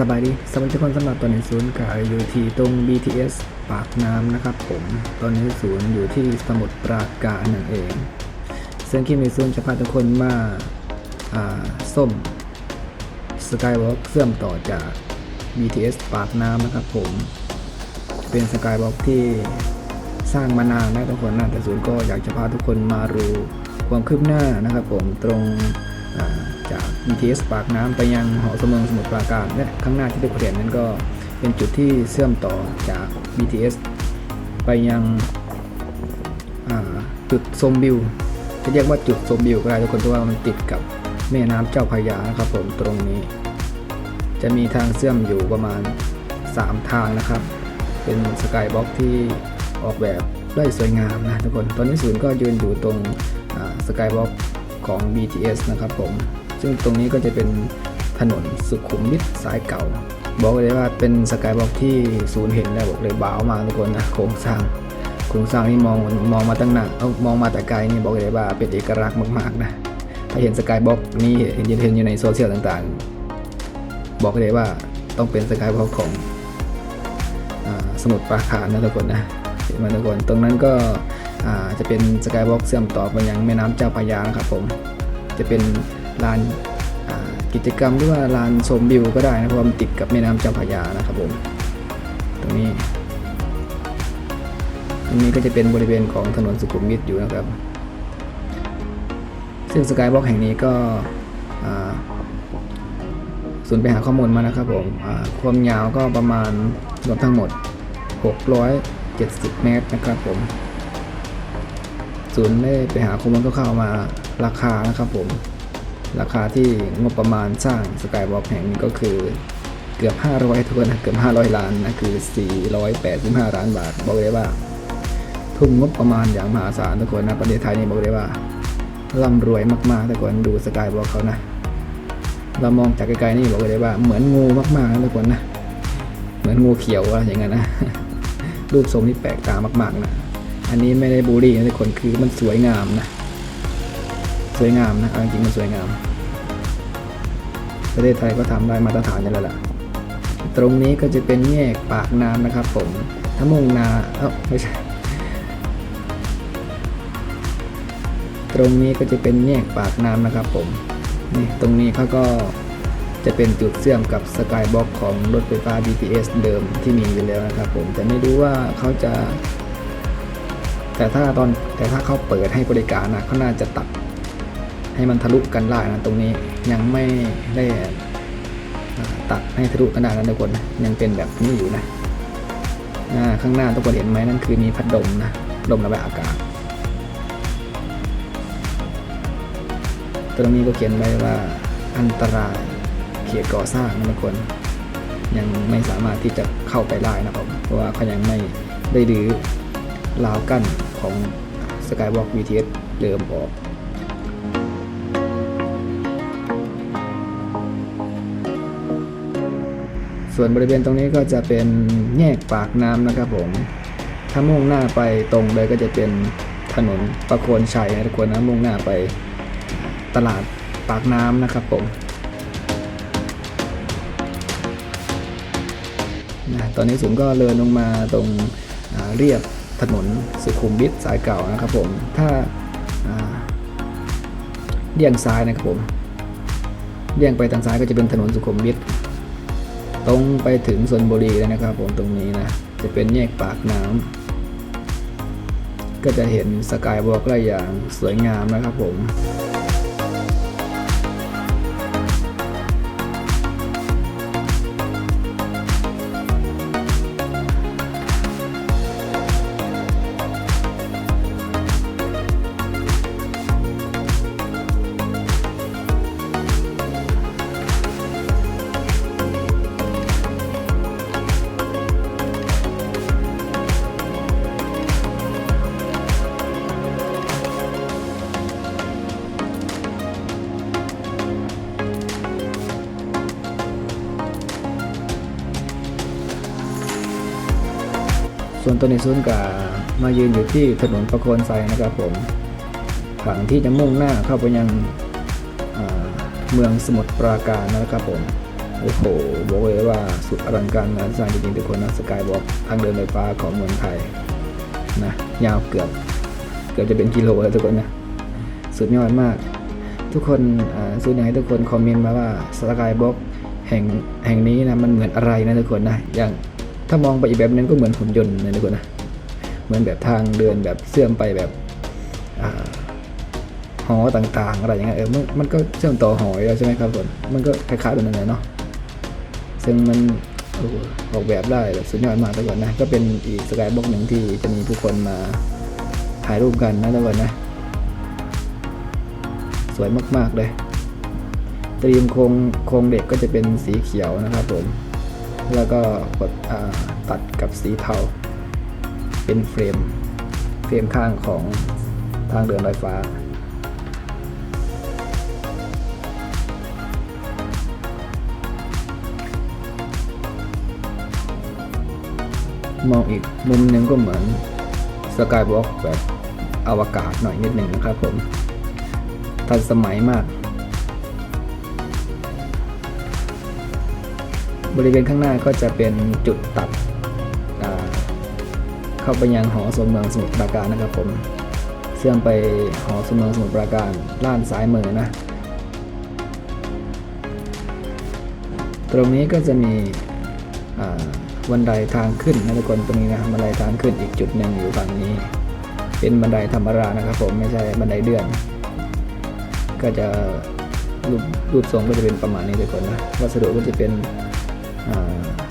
สบายดีสวัสดีทุกคนสำหรับตอนนี้ศูนย์กายอยู่ที่ตรง BTS ปากน้ำนะครับผมตอนนี้ศูนย์อยู่ที่สมุทรปราการนั่นเอง ซึ่งที่มีศูนย์จะพาทุกคนมาอ่าส้มสกายวอล์กเชื่อมต่อจาก BTS ปากน้ำนะครับผม เป็นสกายวอล์กที่สร้างมานานนะทุกคนนะแต่ศูนย์ก็อยากจะพาทุกคนมาดูความคืบหน้านะครับผมตรง จาก BTS ปากน้ำไปยังหอสมเมืองสมุทรปราการและข้างหน้าที่ทุกคนเห็นนั้นก็เป็นจุดที่เชื่อมต่อจาก BTS ไปยังจุดชมวิวจะเรียกว่าจุดชมวิวก็ได้ทุกคนเพราะว่ามันติดกับแม่น้ำเจ้าพระยานะครับผมตรงนี้ จะมีทางเชื่อมอยู่ประมาณ 3 ทางนะครับ เป็นสกายบ็อกที่ออกแบบได้สวยงามนะทุกคน ตอนนี้ศูนย์ก็ยืนอยู่ตรงสกายบ็อก ของ BTS นะครับผม ซึ่งตรงนี้ก็จะเป็นถนนสุขุมวิทสายเก่า บอกเลยว่าเป็นสกายบ็อกที่ศูนย์เห็นแล้วบอกเลยบ้าวมากทุกคนนะโครงสร้างโครงสร้างนี่มองมองมาตั้งนานเอ้ามองมาแต่ไกลนี่บอกเลยว่าเป็นเอกลักษณ์มากๆนะถ้าเห็นสกายบ็อกนี้เห็นเห็นอยู่ในโซเชียลต่างๆ บอกเลยว่าต้องเป็นสกายบ็อกของอสมุดปราการนะทุกคนนะเห็นไหมทุกคนตรงนั้นก็ จะเป็นสกายบ็อกเชื่อมต่อไปยังแม่น้ำเจ้าพระยานะครับผม จะเป็นลานกิจกรรมหรือว่าลานชมวิวก็ได้นะเพราะว่ามันติดกับแม่น้ำเจ้าพระยานะครับผม ตรงนี้อันนี้ก็จะเป็นบริเวณของถนนสุขุมวิทอยู่นะครับ ซึ่งสกายบ็อกแห่งนี้ก็อ่าศูนย์ไปหาข้อมูลมานะครับผมความยาวก็ประมาณรวมทั้งหมด 670 เมตรนะครับผม ศูนย์ได้ไปหาข้อมูลคร่าวๆมาราคานะครับผม ราคาที่งบประมาณสร้างสกายวอล์กแห่งนี้ก็คือเกือบ 500ทุกคนนะเกือบ 500 ล้านนะคือ 485 ล้านบาท บอกเลยว่า ทุ่มงบประมาณอย่างมหาศาลทุกคนนะประเทศไทยนี่บอกเลยว่าร่ำรวยมากๆทุกคนดูสกายวอล์กเขานะ เรามองจากไกลๆนี่บอกเลยว่าเหมือนงูมากๆนะทุกคนนะ เหมือนงูเขียวอะไรอย่างเงี้ยนะรูปทรงนี่แปลกตามาก ๆ นะ อันนี้ไม่ได้บูลลี่นะทุกคนคือมันสวยงามนะ สวยงามนะเอาจริงๆมันสวยงาม ประเทศไทยก็ทำได้มาตรฐานอยู่แล้วล่ะ ตรงนี้ก็จะเป็นแยกปากน้ำนะครับ ผมถ้ามุ่งนาเอ้าไม่ใช่ตรงนี้ก็จะเป็นแยกปากน้ำนะครับ ผมนี่ตรงนี้เขาก็จะเป็นจุดเชื่อมกับสกายบ็อกของรถไฟฟ้า BTS เดิมที่มีอยู่แล้วนะครับ ผมแต่ไม่รู้ว่าเขาจะ แต่ถ้าตอนแต่ถ้าเขาเปิดให้บริการนะเขาน่าจะตัดให้มันทะลุกันได้นะตรงนี้ยังไม่ได้ตัดให้ทะลุกันได้นะทุกคนนะยังเป็นแบบนี้อยู่นะข้างหน้าทุกคนเห็นไหมนั่นคือมีพัดลมนะลมระบายอากาศตรงนี้ก็เขียนไว้ว่าอันตรายเขตก่อสร้างนะทุกคนยังไม่สามารถที่จะเข้าไปได้นะครับเพราะว่าเขายังไม่ได้รื้อราวกั้น ของ Skywalk BTS เดิมออกส่วนบริเวณตรงนี้ก็จะเป็นแยกปากน้ำนะครับผม ถ้ามุ่งหน้าไปตรงเลยก็จะเป็นถนนประโคนชัยนะทุกคนนะมุ่งหน้าไปตลาดปากน้ำนะครับผมนะตอนนี้ศูนย์ก็เลินลงมาตรงเรียบ ถนนสุขุมวิทสายเก่านะครับผมถ้าเลี่ยงซ้ายนะครับผมเลี่ยงไปทางซ้ายก็จะเป็นถนนสุขุมวิทตรงไปถึงสนบุรีเลยนะครับ ผมตรงนี้นะจะเป็นแยกปากน้ำก็จะเห็นสกายวอล์กได้อย่างสวยงามนะครับผม ส่วนตัวในศูนกามายืนอยู่ที่ถนนประโคนไซนะครับผมฝั่งที่จะมุ่งหน้าเข้าไปยังเมืองสมุทรปราการนะครับผม โอ้โหบอกเลยว่าสุดอลังการงานสร้างจริงๆทุกคนนะสกายบอกทางเดินไฟฟ้าของเมืองไทยนะยาวเกือบเกือบจะเป็นกิโลแล้วทุกคนนะ สุดยอดมาก ทุกคนส่วนใหญ่ทุกคนคอมเมนต์มาว่าสกายบ็อกแห่งแห่งนี้นะมันเหมือนอะไรนะทุกคนนะอย่าง ถ้ามองไปอีกแบบนึงก็เหมือนหุ่นยนต์นะทุกคนนะเหมือนแบบทางเดินแบบเชื่อมไปแบบอ่าหอต่างๆ อะไรอย่างเงี้ยเออมันมันก็เชื่อมต่อหอแล้วใช่ไหมครับทุกคนมันก็คล้ายๆแบบนั้นแหละเนาะซึ่งมันออกแบบได้แบบสุดยอดมากทุกคนนะก็เป็นอีกสกายบ็อกหนึ่งที่จะมีผู้คนมาถ่ายรูปกันนะทุกคนนะสวยมากๆเลยตรีมโครงโครงเด็กก็จะเป็นสีเขียวนะครับผม แล้วก็กดตัดกับสีเทา เป็นเฟรม เฟรมข้างของทางเดินไฟฟ้า มองอีกมุมหนึ่งก็เหมือนสกายวอล์กแบบอวกาศหน่อยนิดหนึ่งนะครับผม ทันสมัยมาก บริเวณข้างหน้าก็จะเป็นจุดตัดเข้าไปยังหอสมเมืองสมุทรปราการนะครับผมเชื่อมไปหอสมเมืองสมุทรปราการด้านซ้ายมือนะ ตรงนี้ก็จะมีบันไดทางขึ้นนะทุกคนตรงนี้นะบันไดทางขึ้นอีกจุดหนึ่งอยู่ฝั่งนี้ เป็นบันไดธรรมดานะครับผมไม่ใช่บันไดเลื่อน ก็จะรูปรูปทรงก็จะเป็นประมาณนี้ทุกคนนะวัสดุก็จะเป็น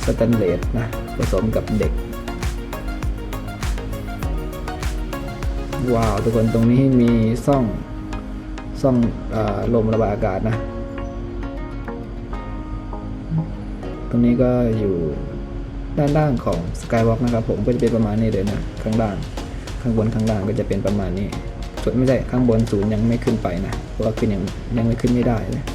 สแตนเลสนะผสมกับเด็ก ว้าวทุกคนตรงนี้มีซ่องซ่องอลมระบายอากาศนะ ตรงนี้ก็อยู่ด้านล่างของสกายวอล์กนะครับผมก็จะเป็นประมาณนี้เลยนะ ข้างล่าง ข้างบนข้างล่างก็จะเป็นประมาณนี้ส่วนไม่ใช่ข้างบนศูนย์ยังไม่ขึ้นไปนะเพราะว่าขึ้นยังยังไม่ขึ้นไม่ได้เลย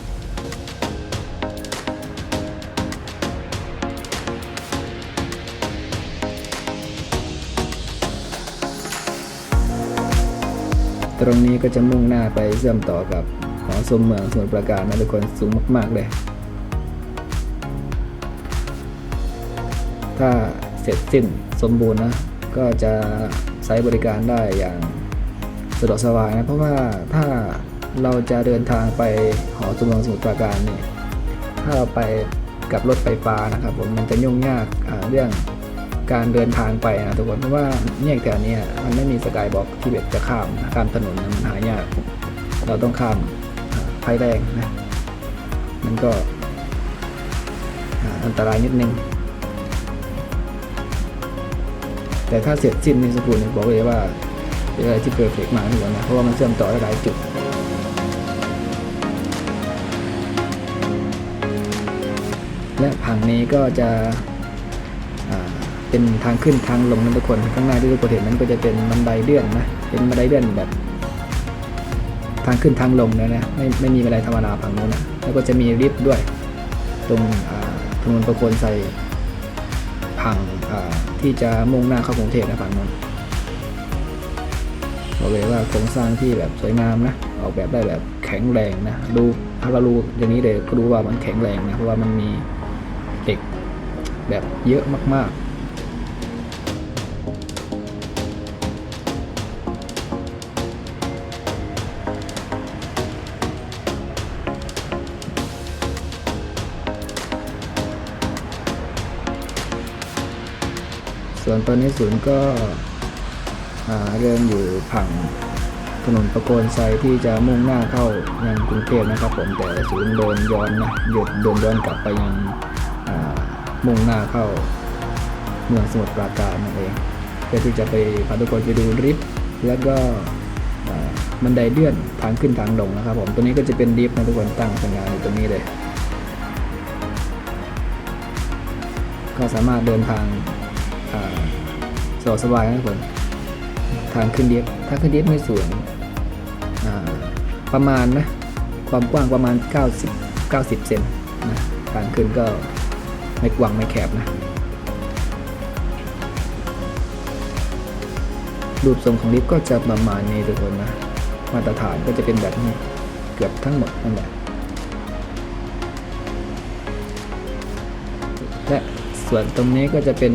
ตรงนี้ก็จะมุ่งหน้าไปเชื่อมต่อกับหอสมเมืองสมุทรปราการนะทุกคนสูงมาก ๆ เลย ถ้าเสร็จสิ้นสมบูรณ์นะ ก็จะใช้บริการได้อย่างสะดวกสบายนะ เพราะว่าถ้าเราจะเดินทางไปหอสมเมืองสมุทรปราการนี่ถ้าเราไปกับรถไฟฟ้านะครับผมมันจะยุ่งยากเรื่อง การเดินทางไปนะทุกคนเพราะว่าเนี่ยแถวเนี้ยมันไม่มีสกายบล็อกที่แบบจะข้ามข้ามถนนมันหายาก เราต้องข้ามไฟแดงนะมันก็อันตรายนิดนึง แต่ถ้าเสร็จสิ้นในสกุลเนี่ยบอกเลยว่าเป็นอะไรที่เพอร์เฟกมากทุกคนนะเพราะว่ามันเชื่อมต่อหลายจุดและผังนี้ก็จะ เป็นทางขึ้นทางลงนะทุกคนข้างหน้าที่ทุกคนเห็นนั้นก็จะเป็นบันไดเลื่อนนะเป็นบันไดเลื่อนแบบ ทางขึ้นทางลงนะนะไม่ไม่มีบันไดธรรมดาฝั่งนู้นนะแล้วก็จะมีลิฟต์ด้วย ตรงอ่าถนนประโคนชัยผังอ่าที่จะมุ่งหน้าเข้ากรุงเทพนะฝั่งนั้นบอกเลยว่าโครงสร้างที่แบบสวยงามนะออกแบบได้แบบแข็งแรงนะดูถ้าเรารู้อย่างนี้เลยก็รู้ว่ามันแข็งแรงนะเพราะว่ามันมีเด็กแบบเยอะมากๆ ส่วนตอนนี้ศูนย์ก็เริ่มอยู่ผังถนนประโคนชัยที่จะมุ่งหน้าเข้ายังกรุงเทพนะครับผมแต่ศูนย์เดินย้อนนะหยุดเดินย้อนกลับไปยังมุ่งหน้าเข้าเมืองสมุทรปราการนั่นเองเพื่อที่จะไปพาทุกคนไปดูลิฟต์แล้วก็อ่าบันไดเลื่อนทางขึ้นทางลงนะครับผมตัวนี้ก็จะเป็นลิฟต์นะทุกคนตั้งทำงานอยู่ตรงนี้เลย ก็สามารถเดินทาง สะดวกสบายนะทุกคนทางขึ้นลิฟต์ถ้าขึ้นลิฟต์ไม่สูงประมาณนะความกว้างประมาณ 90 90 เซนนะทางขึ้นก็ไม่กว้างไม่แคบนะรูปทรงของลิฟต์ก็จะประมาณนี้ทุกคนนะ มาตรฐานก็จะเป็นแบบนี้เกือบทั้งหมดนั่นแหละและส่วนตรงนี้ก็จะเป็น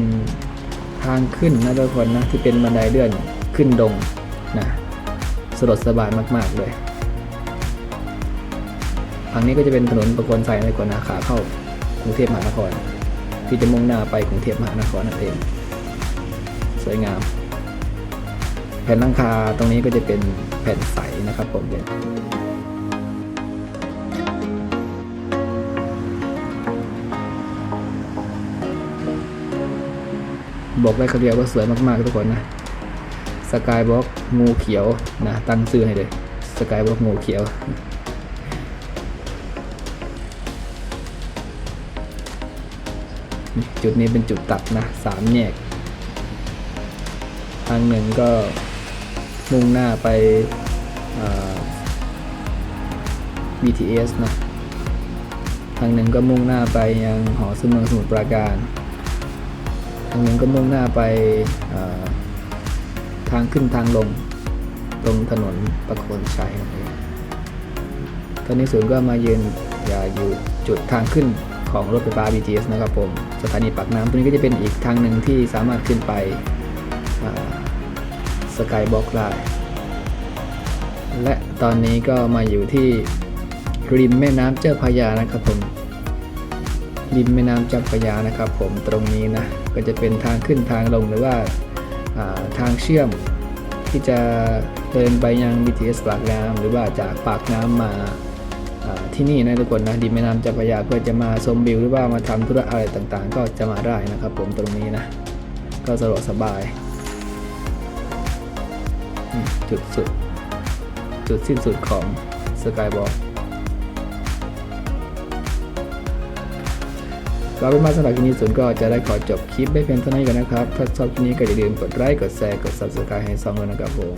ทางขึ้นนะทุกคนนะที่เป็นบันไดเลื่อนขึ้นดงนะสะดวกสบายมาก ๆ เลยฝั่งนี้ก็จะเป็นถนนประกนชัยในกวนาขาเข้ากรุงเทพมหานคร ที่จะมุ่งหน้าไปกรุงเทพมหานครนั่นเอง สวยงาม แผ่นลังคาตรงนี้ก็จะเป็นแผ่นใสนะครับผมเป็น บอกได้คำเดียวว่าสวยมากๆทุกคนนะสกายบล็อกงูเขียวนะตั้งชื่อให้เลยสกายบล็อกงูเขียวจุดนี้เป็นจุดตัดนะสามแยก ทางหนึ่งก็มุ่งหน้าไปา BTS นะ ทางหนึ่งก็มุ่งหน้าไปยังหอสมุนสมุทรปราการ ทางหนึ่งก็มุ่งหน้าไปทางขึ้นทางลงตรงถนนประโคนชัยตอนนี้ศูนย์ก็มายืนอย่าอยู่จุดทางขึ้นของรถไฟฟ้า BTS นะครับผม สถานีปากน้ำตรงนี้ก็จะเป็นอีกทางหนึ่งที่สามารถขึ้นไปสกายบล็อกได้และตอนนี้ก็มาอยู่ที่ริมแม่น้ำเจ้าพระยานะครับผมริมแม่น้ำเจ้าพระยานะครับผมตรงนี้นะ ก็จะเป็นทางขึ้นทางลงหรือว่าาทางเชื่อมที่จะเดินไปยัง BTS ปากน้ำหรือว่าจากปากน้ำมาาที่นี่นะทุกคนนะริมแม่น้ำเจ้าพระยาเพื่อจะมาชมวิวหรือว่ามาทำธุระอะไรต่างๆ ก็จะมาได้นะครับผมตรงนี้นะ ก็สะดวกสบายจุดสุด จุดสิ้นสุดของสกายวอล์ กเราเป็นมาสำหรับคลิปนี้ส่วนก็จะได้ขอจบคลิปไม่เพียงเท่านี้กันนะครับ ถ้าชอบคลิปนี้ก็อย่าลืมกดไลค์กดแชร์กด subscribe ให้ซองด้วยนะครับผม